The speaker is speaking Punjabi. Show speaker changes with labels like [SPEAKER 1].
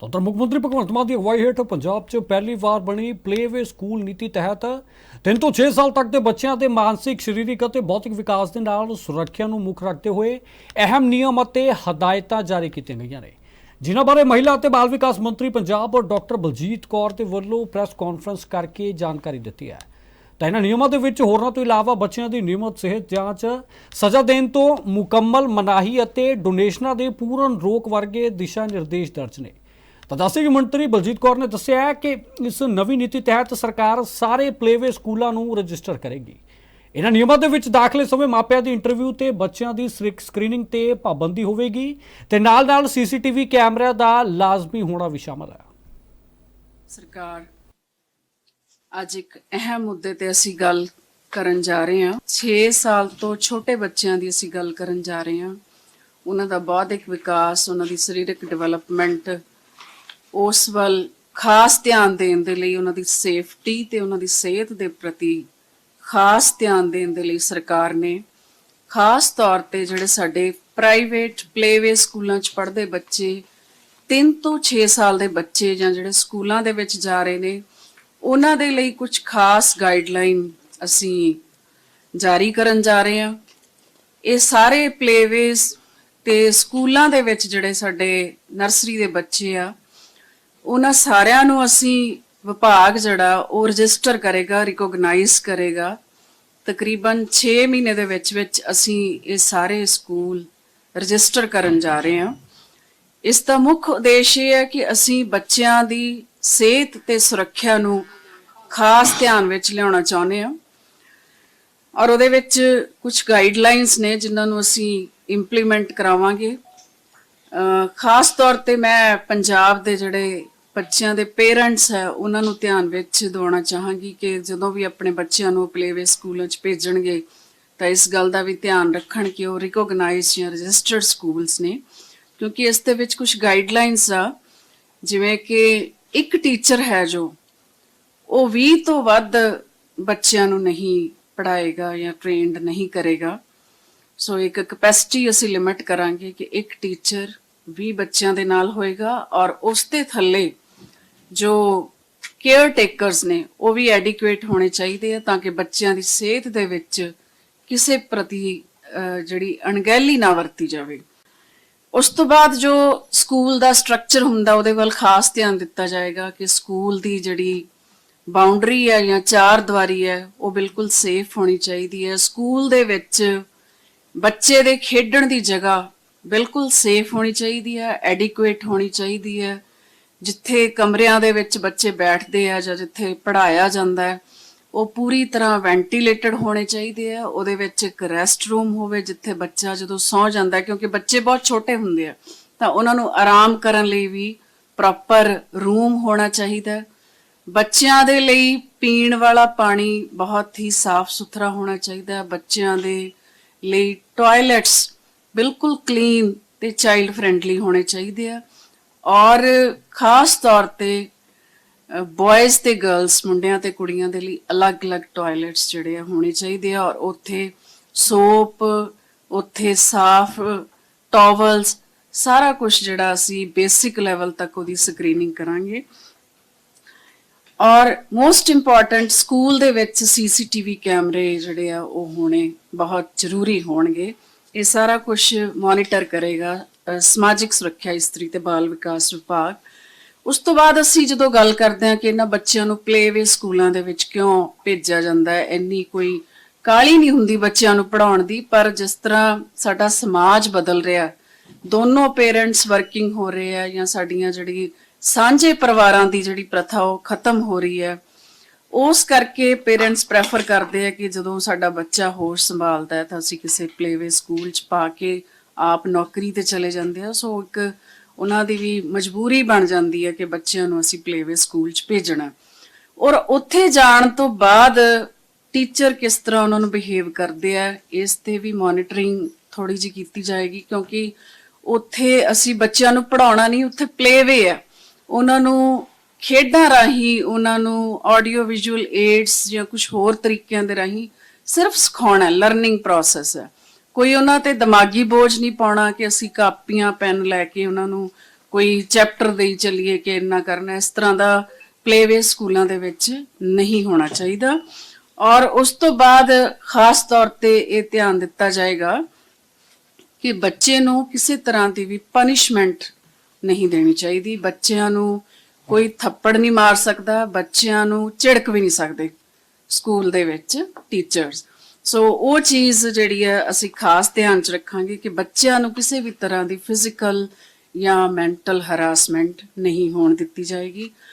[SPEAKER 1] ਤਾਂ ਉੱਧਰ ਮੁੱਖ ਮੰਤਰੀ ਭਗਵੰਤ ਮਾਨ ਦੀ ਅਗਵਾਈ ਹੇਠ ਪੰਜਾਬ 'ਚ ਪਹਿਲੀ ਵਾਰ ਬਣੀ ਪਲੇਵੇ ਸਕੂਲ ਨੀਤੀ ਤਹਿਤ 3 ਤੋਂ 6 ਸਾਲ ਤੱਕ ਦੇ ਬੱਚਿਆਂ ਦੇ ਮਾਨਸਿਕ, ਸਰੀਰਕ ਅਤੇ ਬੌਧਿਕ ਵਿਕਾਸ ਦੇ ਨਾਲ ਸੁਰੱਖਿਆ ਨੂੰ ਮੁੱਖ ਰੱਖਦੇ ਹੋਏ ਅਹਿਮ ਨਿਯਮ ਅਤੇ ਹਦਾਇਤਾਂ ਜਾਰੀ ਕੀਤੀਆਂ ਗਈਆਂ ਨੇ। ਜਿਨ੍ਹਾਂ ਬਾਰੇ ਮਹਿਲਾ ਅਤੇ ਬਾਲ ਵਿਕਾਸ ਮੰਤਰੀ ਪੰਜਾਬ ਡਾਕਟਰ ਬਲਜੀਤ ਕੌਰ ਦੇ ਵੱਲੋਂ ਪ੍ਰੈਸ ਕਾਨਫਰੰਸ ਕਰਕੇ ਜਾਣਕਾਰੀ ਦਿੱਤੀ ਹੈ। ਤਾਂ ਇਹਨਾਂ ਨਿਯਮਾਂ ਦੇ ਵਿੱਚ ਹੋਰਨਾਂ ਤੋਂ ਇਲਾਵਾ ਬੱਚਿਆਂ ਦੀ ਨਿਯਮਤ ਸਿਹਤ ਜਾਂਚ, ਸਜ਼ਾ ਦੇਣ ਤੋਂ ਮੁਕੰਮਲ ਮਨਾਹੀ ਅਤੇ ਡੋਨੇਸ਼ਨਾਂ ਦੇ ਪੂਰਨ ਰੋਕ ਵਰਗੇ ਦਿਸ਼ਾ ਨਿਰਦੇਸ਼ ਦਰਜ ਨੇ। ਤਾਂ ਦੱਸੇ ਕਿ ਮੰਤਰੀ ਬਲਜੀਤ ਕੌਰ ਨੇ ਦੱਸਿਆ ਕਿ ਇਸ ਨਵੀਂ ਨੀਤੀ ਤਹਿਤ ਸਰਕਾਰ ਸਾਰੇ ਪਲੇਵੇ ਸਕੂਲਾਂ ਨੂੰ ਰਜਿਸਟਰ ਕਰੇਗੀ। ਇਹਨਾਂ ਨਿਯਮਾਂ ਦੇ ਵਿੱਚ ਦਾਖਲੇ ਸਮੇਂ ਮਾਪਿਆਂ ਦੀ ਇੰਟਰਵਿਊ ਤੇ ਬੱਚਿਆਂ ਦੀ ਸਕਰੀਨਿੰਗ ਤੇ ਪਾਬੰਦੀ ਹੋਵੇਗੀ ਤੇ ਨਾਲ-ਨਾਲ ਸੀਸੀਟੀਵੀ ਕੈਮਰਿਆਂ ਦਾ ਲਾਜ਼ਮੀ ਹੋਣਾ ਵੀ ਸ਼ਾਮਲ ਹੈ।
[SPEAKER 2] ਸਰਕਾਰ, ਅੱਜ ਇੱਕ ਅਹਿਮ ਮੁੱਦੇ ਤੇ ਅਸੀਂ ਗੱਲ ਕਰਨ ਜਾ ਰਹੇ ਹਾਂ। 6 ਸਾਲ ਤੋਂ ਛੋਟੇ ਬੱਚਿਆਂ ਦੀ ਅਸੀਂ ਗੱਲ ਕਰਨ ਜਾ ਰਹੇ ਹਾਂ। ਉਹਨਾਂ ਦਾ ਬੌਧਿਕ ਵਿਕਾਸ, ਉਹਨਾਂ ਦੀ ਸਰੀਰਕ ਡਿਵੈਲਪਮੈਂਟ ਉਸ ਵੱਲ ਖਾਸ ਧਿਆਨ ਦੇਣ ਦੇ ਲਈ ਉਹਨਾਂ ਦੀ ਸੇਫਟੀ ਤੇ ਉਹਨਾਂ ਦੀ ਸਿਹਤ ਦੇ ਪ੍ਰਤੀ ਖਾਸ ਧਿਆਨ ਦੇਣ ਦੇ ਲਈ ਸਰਕਾਰ ਨੇ ਖਾਸ ਤੌਰ ਤੇ ਜਿਹੜੇ ਸਾਡੇ ਪ੍ਰਾਈਵੇਟ ਪਲੇਵੇ ਸਕੂਲਾਂ 'ਚ ਪੜ੍ਹਦੇ ਬੱਚੇ 3 ਤੋਂ 6 ਸਾਲ ਦੇ ਬੱਚੇ ਜਾਂ ਜਿਹੜੇ ਸਕੂਲਾਂ ਦੇ ਵਿੱਚ ਜਾ ਰਹੇ ਨੇ, ਉਹਨਾਂ ਦੇ ਲਈ ਕੁਝ ਖਾਸ ਗਾਈਡਲਾਈਨ ਅਸੀਂ ਜਾਰੀ ਕਰਨ ਜਾ ਰਹੇ ਹਾਂ। ਇਹ ਸਾਰੇ ਪਲੇਵੇਸ ਤੇ ਸਕੂਲਾਂ ਦੇ ਵਿੱਚ ਜਿਹੜੇ ਸਾਡੇ ਨਰਸਰੀ ਦੇ ਬੱਚੇ ਆ ਉਹਨਾਂ ਸਾਰਿਆਂ ਨੂੰ ਅਸੀਂ ਵਿਭਾਗ ਜਿਹੜਾ ਉਹ ਰਜਿਸਟਰ ਕਰੇਗਾ ਰਿਕੋਗਨਾਈਜ਼ ਕਰੇਗਾ। ਤਕਰੀਬਨ 6 ਮਹੀਨੇ ਦੇ ਵਿੱਚ ਵਿੱਚ ਅਸੀਂ ਇਹ ਸਾਰੇ ਸਕੂਲ ਰਜਿਸਟਰ ਕਰਨ ਜਾ ਰਹੇ ਹਾਂ। ਇਸ ਦਾ ਮੁੱਖ ਉਦੇਸ਼ ਇਹ ਹੈ ਕਿ ਅਸੀਂ ਬੱਚਿਆਂ ਦੀ ਸਿਹਤ ਤੇ ਸੁਰੱਖਿਆ ਨੂੰ ਖਾਸ ਧਿਆਨ ਵਿੱਚ ਲਿਆਉਣਾ ਚਾਹੁੰਦੇ ਹਾਂ। ਔਰ ਉਹਦੇ ਵਿੱਚ ਕੁਝ ਗਾਈਡਲਾਈਨਸ ਨੇ ਜਿਨ੍ਹਾਂ ਨੂੰ ਅਸੀਂ ਇੰਪਲੀਮੈਂਟ ਕਰਾਵਾਂਗੇ। ਖਾਸ ਤੌਰ ਤੇ ਮੈਂ ਪੰਜਾਬ ਦੇ ਜਿਹੜੇ ਬੱਚਿਆਂ ਦੇ ਪੇਰੈਂਟਸ ਹੈ, ਉਹਨਾਂ ਨੂੰ ਧਿਆਨ ਵਿੱਚ ਦਵਾਉਣਾ ਚਾਹਾਂਗੀ ਕਿ ਜਦੋਂ ਵੀ ਆਪਣੇ ਬੱਚਿਆਂ ਨੂੰ ਪਲੇਵੇ ਸਕੂਲਾਂ 'ਚ ਭੇਜਣਗੇ, ਤਾਂ ਇਸ ਗੱਲ ਦਾ ਵੀ ਧਿਆਨ ਰੱਖਣ ਕਿ ਉਹ ਰਿਕੋਗਨਾਈਜ਼ਡ ਜਾਂ ਰਜਿਸਟਰਡ ਸਕੂਲਸ ਨੇ। ਕਿਉਂਕਿ ਇਸ ਦੇ ਵਿੱਚ ਕੁਝ ਗਾਈਡਲਾਈਨਸ ਆ, ਜਿਵੇਂ ਕਿ ਇੱਕ ਟੀਚਰ ਹੈ ਜੋ, ਉਹ 20 ਤੋਂ ਵੱਧ ਬੱਚਿਆਂ ਨੂੰ ਨਹੀਂ ਪੜਾਏਗਾ ਜਾਂ ਟ੍ਰੇਨਡ ਨਹੀਂ ਕਰੇਗਾ। ਸੋ ਇੱਕ ਕਪੈਸਿਟੀ ਅਸੀਂ ਲਿਮਿਟ ਕਰਾਂਗੇ ਕਿ ਇੱਕ ਟੀਚਰ 20 ਬੱਚਿਆਂ ਦੇ ਨਾਲ ਹੋਏਗਾ ਔਰ ਉਸ ਦੇ ਥੱਲੇ ਜੋ ਕੇਅਰ ਟੇਕਰਸ ਨੇ, ਉਹ ਵੀ ਐਡਿਕੁਏਟ ਹੋਣੇ ਚਾਹੀਦੇ ਆ ਤਾਂ ਕਿ ਬੱਚਿਆਂ ਦੀ ਸਿਹਤ ਦੇ ਵਿੱਚ ਕਿਸੇ ਪ੍ਰਤੀ ਜਿਹੜੀ ਅਣਗਹਿਲੀ ਨਾ ਵਰਤੀ ਜਾਵੇ। ਉਸ ਤੋਂ ਬਾਅਦ ਜੋ ਸਕੂਲ ਦਾ ਸਟਰਕਚਰ ਹੁੰਦਾ, ਉਹਦੇ ਵੱਲ ਖਾਸ ਧਿਆਨ ਦਿੱਤਾ ਜਾਏਗਾ ਕਿ ਸਕੂਲ ਦੀ ਜਿਹੜੀ ਬਾਉਂਡਰੀ ਹੈ ਜਾਂ ਚਾਰ ਦੀਵਾਰੀ ਹੈ, ਉਹ ਬਿਲਕੁਲ ਸੇਫ ਹੋਣੀ ਚਾਹੀਦੀ ਹੈ। ਸਕੂਲ ਦੇ ਵਿੱਚ ਬੱਚੇ ਦੇ ਖੇਡਣ ਦੀ ਜਗ੍ਹਾ ਬਿਲਕੁਲ ਸੇਫ ਹੋਣੀ ਚਾਹੀਦੀ ਹੈ ਐਡਿਕੁਏਟ ਹੋਣੀ ਚਾਹੀਦੀ ਹੈ। ਜਿੱਥੇ ਕਮਰਿਆਂ ਦੇ ਵਿੱਚ ਬੱਚੇ ਬੈਠਦੇ ਆ ਜਾਂ ਜਿੱਥੇ ਪੜ੍ਹਾਇਆ ਜਾਂਦਾ ਹੈ, ਉਹ ਪੂਰੀ ਤਰ੍ਹਾਂ ਵੈਂਟੀਲੇਟਡ ਹੋਣੇ ਚਾਹੀਦੇ ਆ। ਉਹਦੇ ਵਿੱਚ ਇੱਕ ਰੈਸਟ ਰੂਮ ਹੋਵੇ ਜਿੱਥੇ ਬੱਚਾ ਜਦੋਂ ਸੌ ਜਾਂਦਾ ਕਿਉਂਕਿ ਬੱਚੇ ਬਹੁਤ ਛੋਟੇ ਹੁੰਦੇ ਆ, ਤਾਂ ਉਹਨਾਂ ਨੂੰ ਆਰਾਮ ਕਰਨ ਲਈ ਵੀ ਪ੍ਰੋਪਰ ਰੂਮ ਹੋਣਾ ਚਾਹੀਦਾ ਬੱਚਿਆਂ ਦੇ ਲਈ ਪੀਣ ਵਾਲਾ ਪਾਣੀ ਬਹੁਤ ਹੀ ਸਾਫ਼ ਸੁਥਰਾ ਹੋਣਾ ਚਾਹੀਦਾ ਬੱਚਿਆਂ ਦੇ ਲਈ ਟਾਇਲਟਸ ਬਿਲਕੁਲ ਕਲੀਨ ਤੇ ਚਾਈਲਡ ਫ੍ਰੈਂਡਲੀ ਹੋਣੇ ਚਾਹੀਦੇ ਆ। ਔਰ ਖਾਸ ਤੌਰ ਤੇ ਬॉयਜ਼ ਤੇ ਗਰਲਸ ਮੁੰਡਿਆਂ ਤੇ ਕੁੜੀਆਂ ਦੇ ਲਈ ਅਲੱਗ-ਅਲੱਗ ਟਾਇਲਟਸ ਜਿਹੜੇ ਆ ਹੋਣੇ ਚਾਹੀਦੇ ਆ ਔਰ ਉੱਥੇ ਸੋਪ ਉੱਥੇ ਸਾਫ਼ ਟਾਵਲਸ ਸਾਰਾ ਕੁਝ ਜਿਹੜਾ ਅਸੀਂ ਬੇਸਿਕ ਲੈਵਲ ਤੱਕ ਉਹਦੀ ਸਕਰੀਨਿੰਗ ਕਰਾਂਗੇ। ਔਰ ਮੋਸਟ ਇੰਪੋਰਟੈਂਟ ਸਕੂਲ ਦੇ ਵਿੱਚ ਸੀਸੀਟੀਵੀ ਕੈਮਰੇ ਜਿਹੜੇ ਆ ਉਹ ਹੋਣੇ ਬਹੁਤ ਜ਼ਰੂਰੀ ਹੋਣਗੇ। ਇਹ ਸਾਰਾ ਕੁਝ ਮੋਨੀਟਰ ਕਰੇਗਾ ਸਮਾਜਿਕ ਸੁਰੱਖਿਆ, ਇਸਤਰੀ ਤੇ ਬਾਲ ਵਿਕਾਸ ਵਿਭਾਗ। ਉਸ ਤੋਂ ਬਾਅਦ ਅਸੀਂ ਜਦੋਂ ਗੱਲ ਕਰਦੇ ਹਾਂ ਕਿ ਇਹਨਾਂ ਬੱਚਿਆਂ ਨੂੰ ਪਲੇਵੇ ਸਕੂਲਾਂ ਦੇ ਵਿੱਚ ਕਿਉਂ ਭੇਜਿਆ ਜਾਂਦਾ ਹੈ, ਇੰਨੀ ਕੋਈ ਕਾਲੀ ਨਹੀਂ ਹੁੰਦੀ ਬੱਚਿਆਂ ਨੂੰ ਪੜਾਉਣ ਦੀ, ਪਰ ਜਿਸ ਤਰ੍ਹਾਂ ਸਾਡਾ ਸਮਾਜ ਬਦਲ ਰਿਹਾ ਦੋਨੋਂ ਪੇਰੈਂਟਸ ਵਰਕਿੰਗ ਹੋ ਰਹੇ ਆ ਜਾਂ ਸਾਡੀਆਂ ਜਿਹੜੀ ਸਾਂਝੇ ਪਰਿਵਾਰਾਂ ਦੀ ਜਿਹੜੀ ਪ੍ਰਥਾ ਉਹ ਖਤਮ ਹੋ ਰਹੀ ਹੈ, ਉਸ ਕਰਕੇ ਪੇਰੈਂਟਸ ਪ੍ਰੈਫਰ ਕਰਦੇ ਆ ਕਿ ਜਦੋਂ ਸਾਡਾ ਬੱਚਾ ਹੋਸ਼ ਸੰਭਾਲਦਾ ਹੈ ਤਾਂ ਅਸੀਂ ਕਿਸੇ ਪਲੇਵੇ ਸਕੂਲ 'ਚ ਪਾ ਕੇ ਆਪ ਨੌਕਰੀ ਤੇ ਚਲੇ ਜਾਂਦੇ ਆ, ਸੋ ਇੱਕ ਉਹਨਾਂ ਦੀ ਵੀ ਮਜਬੂਰੀ ਬਣ ਜਾਂਦੀ ਹੈ ਕਿ ਬੱਚਿਆਂ ਨੂੰ ਅਸੀਂ ਪਲੇਵੇ ਸਕੂਲ 'ਚ ਭੇਜਣਾ। ਔਰ ਉੱਥੇ ਜਾਣ ਤੋਂ ਬਾਅਦ ਟੀਚਰ ਕਿਸ ਤਰ੍ਹਾਂ ਉਹਨਾਂ ਨੂੰ ਬਿਹੇਵ ਕਰਦੇ ਆ, ਇਸ ਤੇ ਵੀ ਮੋਨਿਟਰਿੰਗ ਥੋੜੀ ਜਿਹੀ ਕੀਤੀ ਜਾਏਗੀ, ਕਿਉਂਕਿ ਉੱਥੇ ਅਸੀਂ ਬੱਚਿਆਂ ਨੂੰ ਪੜਾਉਣਾ ਨਹੀਂ, ਉੱਥੇ ਪਲੇਵੇ ਆ। ਉਹਨਾਂ ਨੂੰ ਖੇਡਾਂ ਰਾਹੀਂ, ਉਹਨਾਂ ਨੂੰ ਆਡੀਓ ਵਿਜ਼ੂਅਲ ਏਡਸ ਜਾਂ ਕੁਝ ਹੋਰ ਤਰੀਕਿਆਂ ਦੇ ਰਾਹੀਂ ਸਿਰਫ ਸਿਖਾਉਣਾ ਲਰਨਿੰਗ ਪ੍ਰੋਸੈਸ ਹੈ ਕੋਈ ਉਹਨਾਂ ਤੇ ਦਿਮਾਗੀ ਬੋਝ ਨਹੀਂ ਪਾਉਣਾ ਕਿ ਅਸੀਂ ਕਾਪੀਆਂ, ਪੈਨ ਲੈ ਕੇ ਉਹਨਾਂ ਨੂੰ ਕੋਈ ਚੈਪਟਰ ਦੇਈ ਚੱਲੀਏ ਕਿ ਇੰਨਾ ਕਰਨਾ, ਇਸ ਤਰ੍ਹਾਂ ਦਾ ਪਲੇਵੇ ਸਕੂਲਾਂ ਦੇ ਵਿੱਚ ਨਹੀਂ ਹੋਣਾ ਚਾਹੀਦਾ। ਔਰ ਉਸ ਤੋਂ ਬਾਅਦ ਖਾਸ ਤੌਰ ਤੇ ਇਹ ਧਿਆਨ ਦਿੱਤਾ ਜਾਏਗਾ ਕਿ ਬੱਚੇ ਨੂੰ ਕਿਸੇ ਤਰ੍ਹਾਂ ਦੀ ਵੀ ਪਨਿਸ਼ਮੈਂਟ ਨਹੀਂ ਦੇਣੀ ਚਾਹੀਦੀ। ਬੱਚਿਆਂ ਨੂੰ ਕੋਈ ਥੱਪੜ ਨਹੀਂ ਮਾਰ ਸਕਦਾ, ਬੱਚਿਆਂ ਨੂੰ ਝਿੜਕ ਵੀ ਨਹੀਂ ਸਕਦੇ ਸਕੂਲ ਦੇ ਵਿੱਚ ਟੀਚਰਸ ਸੋ ਉਹ ਚੀਜ਼ ਜਿਹੜੀ ਹੈ, ਅਸੀਂ ਖਾਸ ਧਿਆਨ ਚ ਰੱਖਾਂਗੇ ਕਿ ਬੱਚਿਆਂ ਨੂੰ ਕਿਸੇ ਵੀ ਤਰ੍ਹਾਂ ਦੀ ਫਿਜ਼ੀਕਲ ਜਾਂ ਮੈਂਟਲ ਹਰਾਸਮੈਂਟ ਨਹੀਂ ਹੋਣ ਦਿੱਤੀ ਜਾਏਗੀ।